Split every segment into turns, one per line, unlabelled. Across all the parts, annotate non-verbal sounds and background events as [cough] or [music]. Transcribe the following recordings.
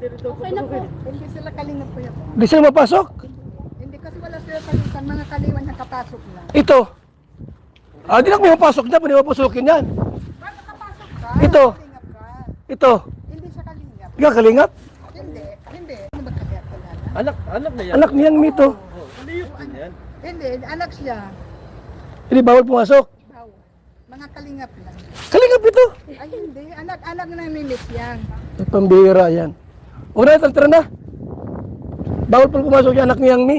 Okay na po.
Hindi sila kalingap po yan.
Di sila mapasok?
Hindi kasi wala sila kalingan. Mga kaliwan nakapasok lang.
Ito. Ah, di na may mapasok na, pwede mapasukin yan.
Ba't nakapasok ka?
Ito.
Kalingap ka.
Ito.
Hindi siya kalingap.
Ikaw kalingap?
Hindi. Hindi. Ano ba kaya?
Anak, anak na yan.
Anak niyang mito.
Oh, kaliyot din yan.
Hindi. Anak siya.
Hindi bawal pumasok.
Bawal. Mga kalingap lang.
Kalingap ito.
Ay hindi. Anak, anak na mimis yan.
Ay, pambira yan. Una, tara, na. Bawal pala pumasok yung anak niyang mi.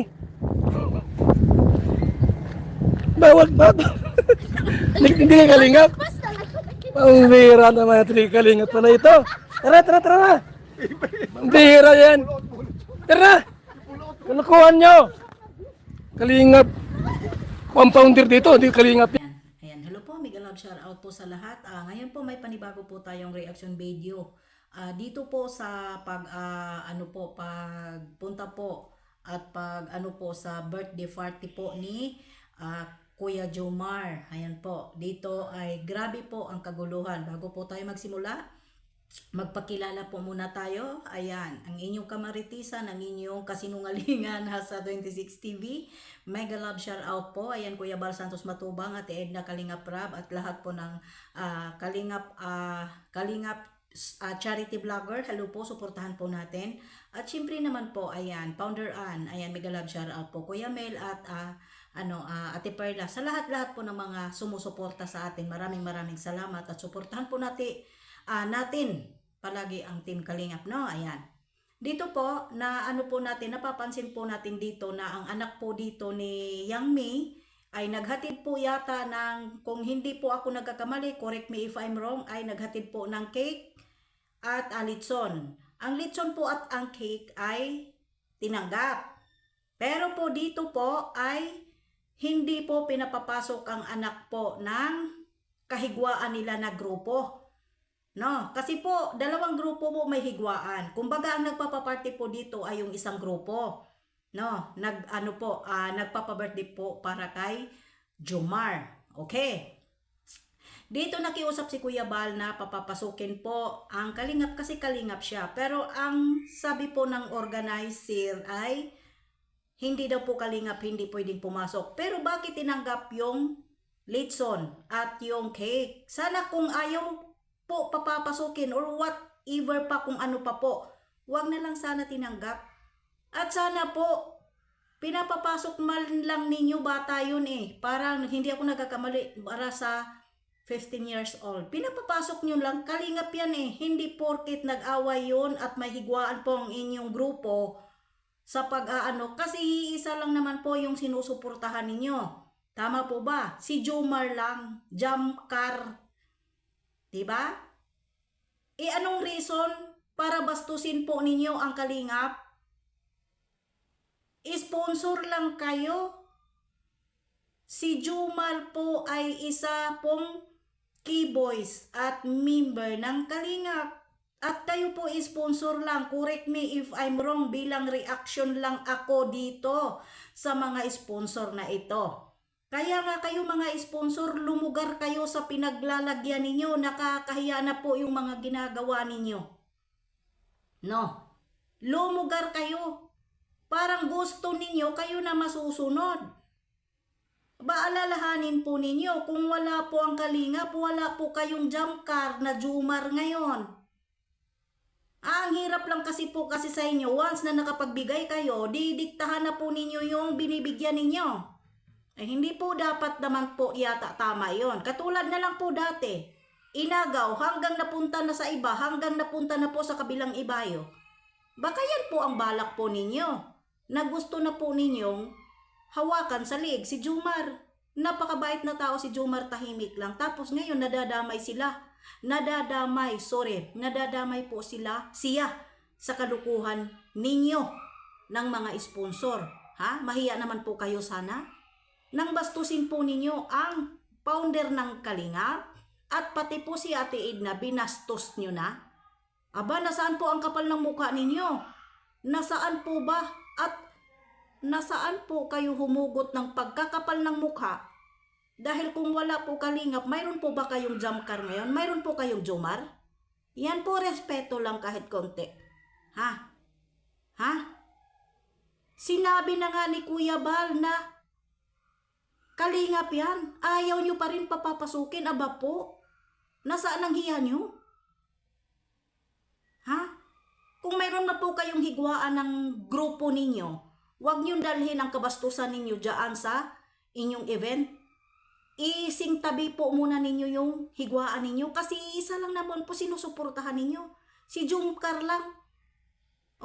Bawal ba? [laughs] hindi, ka kalingap. Pambira naman yung kalingap pala ito. Tara, tara, tara na. Pambira yan. Tara. Kulukuhan nyo. Kalingap. Compounder dito, hindi kalingap.
Ayan. Hello po, mega love shout out po sa lahat. Ah, ngayon po may panibago po tayong reaction video. Ah, dito po sa pag ah, ano po pagpunta po at pag ano po sa birthday party po ni ah, Kuya Jomar. Ayan po. Dito ay grabe po ang kaguluhan. Bago po tayo magsimula, magpakilala po muna tayo. Ayan, ang inyong kamaritisan, ang inyong kasinungalingan sa 26 TV. Mega love shout out po. Ayan, Kuya Bal Santos Matubang, Ate Edna Kalingap Rab, at lahat po ng ah, Kalingap, ah, Kalingap ah, charity vlogger. Hello po, suportahan po natin. At syempre naman po, ayan, Founder Ann, ayan, mega love shout out po. Kuya Mel at ah, ano, ah, Ate Perla, sa lahat-lahat po ng mga sumusuporta sa atin. Maraming maraming salamat at suportahan po natin ah, natin palagi ang Team Kalingap, no? Ayan. Dito po, na ano po natin, napapansin po natin dito na ang anak po dito ni Yang Mi ay naghatid po yata ng, kung hindi po ako nagkakamali, correct me if I'm wrong, ay naghatid po ng cake at ah, litson. Ang litson po at ang cake ay tinanggap. Pero po dito po ay hindi po pinapapasok ang anak po ng kahigwaan nila na grupo. No, kasi po dalawang grupo po may higwaan. Kumbaga ang nagpapaparty po dito ay yung isang grupo. No, nag ano po, ah, nagpapa-birthday po para kay Jomar. Okay. Dito nakiusap si Kuya Bal na papapasukin po ang kalingap kasi kalingap siya. Pero ang sabi po ng organizer ay hindi daw po kalingap, hindi pwedeng pumasok. Pero bakit tinanggap yung litson at yung cake? Sana kung ayaw po papapasukin or whatever pa kung ano pa po, wag na lang sana tinanggap. At sana po, pinapapasok man lang ninyo bata yun eh. Parang hindi ako nagkakamali para sa 15 years old. Pinapapasok nyo lang, kalingap yan eh. Hindi porkit nag-away yun at may higwaan po ang inyong grupo sa pag-aano. Kasi isa lang naman po yung sinusuportahan ninyo. Tama po ba? Si Jomar lang, jump car. Diba? E anong reason para bastusin po ninyo ang kalingap? Sponsor lang kayo. Si Jumar po ay isa pong key boys at member ng Kalingap. At kayo po sponsor lang. Correct me if I'm wrong bilang reaction lang ako dito sa mga sponsor na ito. Kaya nga kayo mga sponsor, lumugar kayo sa pinaglalagyan ninyo. Nakakahiya na po yung mga ginagawa ninyo. No. Lumugar kayo. Parang gusto ninyo kayo na masusunod. Baalalahanin po ninyo kung wala po ang kalingap, wala po kayong jump car na Jumar ngayon. Ah, ang hirap lang kasi po kasi sa inyo, once na nakapagbigay kayo, didiktahan na po ninyo yung binibigyan ninyo. Eh, hindi po dapat naman po yata tama yon. Katulad na lang po dati. Inagaw hanggang napunta na sa iba, hanggang napunta na po sa kabilang ibayo. Baka yan po ang balak po ninyo. Na gusto na po ninyong hawakan sa liig si Jumar. Napakabait na tao si Jumar tahimik lang. Tapos ngayon nadadamay sila. Nadadamay, sorry, nadadamay po sila, siya sa kalukuhan ninyo ng mga sponsor. Ha? Mahiya naman po kayo sana. Nang bastusin po ninyo ang founder ng Kalinga at pati po si Ate Edna binastos nyo na. Aba, nasaan po ang kapal ng mukha ninyo? Nasaan po ba at nasaan po kayo humugot ng pagkakapal ng mukha? Dahil kung wala po kalingap, mayroon po ba kayong jump car ngayon? Mayroon po kayong Jomar? Yan po, respeto lang kahit konti. Ha? Ha? Sinabi na nga ni Kuya Bal na kalingap yan. Ayaw nyo pa rin papapasukin. Aba po. Nasaan ang hiya nyo? Ha? Kung mayroon na po kayong higwaan ng grupo ninyo, huwag niyong dalhin ang kabastusan ninyo dyan sa inyong event. Ising tabi po muna ninyo yung higwaan ninyo kasi isa lang naman po sinusuportahan ninyo. Si Jumcar lang.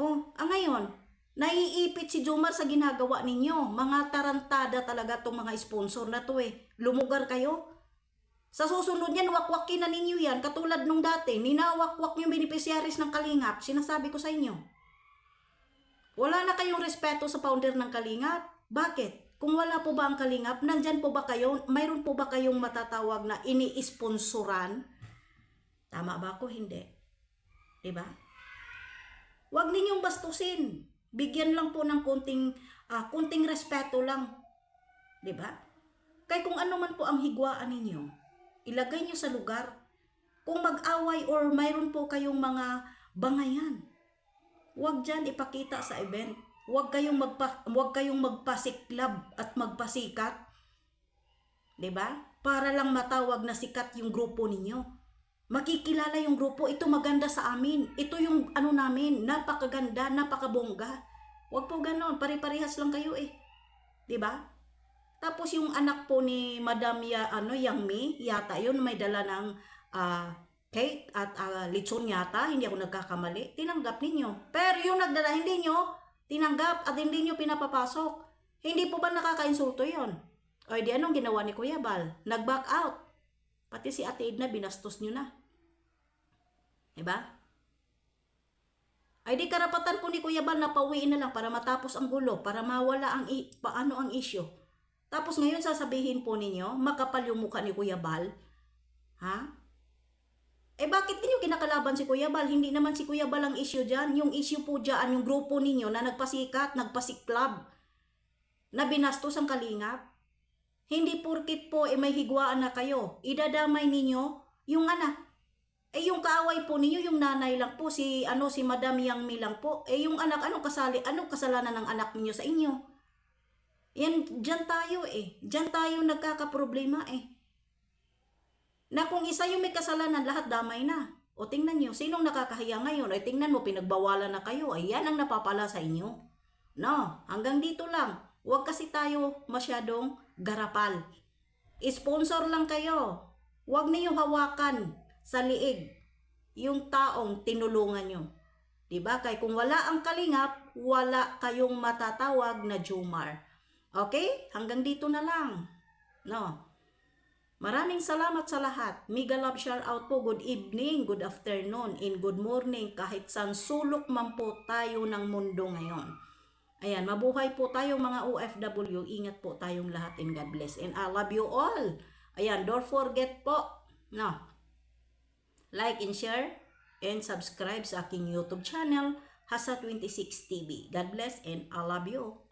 Oh, ang ngayon, naiipit si Jumar sa ginagawa ninyo. Mga tarantada talaga tong mga sponsor na to eh. Lumugar kayo. Sa susunod yan, wakwakin na ninyo yan. Katulad nung dati, ninawakwak yung beneficiaries ng Kalingap. Sinasabi ko sa inyo. Wala na kayong respeto sa founder ng Kalingap. Bakit? Kung wala po ba ang Kalingap, nandyan po ba kayo, mayroon po ba kayong matatawag na ini-sponsoran? Tama ba ako? Hindi. Diba? Huwag ninyong bastusin. Bigyan lang po ng kunting, ah, kunting respeto lang. Diba? Kaya kung ano man po ang higwaan ninyo, ilagay nyo sa lugar. Kung mag-away or mayroon po kayong mga bangayan, huwag dyan ipakita sa event. Huwag kayong, magpa, huwag kayong magpasiklab at magpasikat. ba? Para lang matawag na sikat yung grupo ninyo. Makikilala yung grupo, ito maganda sa amin. Ito yung ano namin, napakaganda, napakabongga. Huwag po ganon, pare-parehas lang kayo eh. ba? Tapos yung anak po ni Madam ya, ano, Yang Mi, yata yun, may dala ng ah, cake at ah, lechon yata, hindi ako nagkakamali, tinanggap ninyo. Pero yung nagdala, hindi nyo tinanggap at hindi nyo pinapapasok. Hindi po ba nakakainsulto yon? O di anong ginawa ni Kuya Bal? Nag-back out. Pati si Ate Edna, binastos nyo na. Diba? Ay di karapatan po ni Kuya Bal na pauwiin na lang para matapos ang gulo, para mawala ang paano ang issue. Tapos ngayon sasabihin po ninyo, makapal yung mukha ni Kuya Bal. Ha? Eh bakit ninyo kinakalaban si Kuya Bal? Hindi naman si Kuya Bal ang issue dyan. Yung issue po dyan, yung grupo ninyo na nagpasikat, nagpasiklab, na binastos ang kalingap. Hindi porkit po eh, may higwaan na kayo. Idadamay ninyo yung anak. Eh yung kaaway po ninyo, yung nanay lang po, si ano si Madam Yang Mi lang po. Eh yung anak, anong kasali, anong kasalanan ng anak ninyo sa inyo? Yan, dyan tayo eh. Dyan tayo nagkakaproblema eh. Na kung isa yung may kasalanan, lahat damay na. O tingnan nyo, sinong nakakahiya ngayon? Ay tingnan mo, pinagbawalan na kayo. Ay yan ang napapala sa inyo. No, hanggang dito lang. Huwag kasi tayo masyadong garapal. Sponsor lang kayo. Huwag niyo hawakan sa liig yung taong tinulungan nyo. Diba? Kaya kung wala ang kalingap, wala kayong matatawag na Jumar. Okay? Hanggang dito na lang. No. Maraming salamat sa lahat. Mega love shout out po. Good evening, good afternoon, and good morning kahit saan sulok man po tayo ng mundo ngayon. Ayan, mabuhay po tayong mga OFW. Ingat po tayong lahat and God bless. And I love you all. Ayan, don't forget po. No. Like and share and subscribe sa aking YouTube channel, Hasa26 TV. God bless and I love you.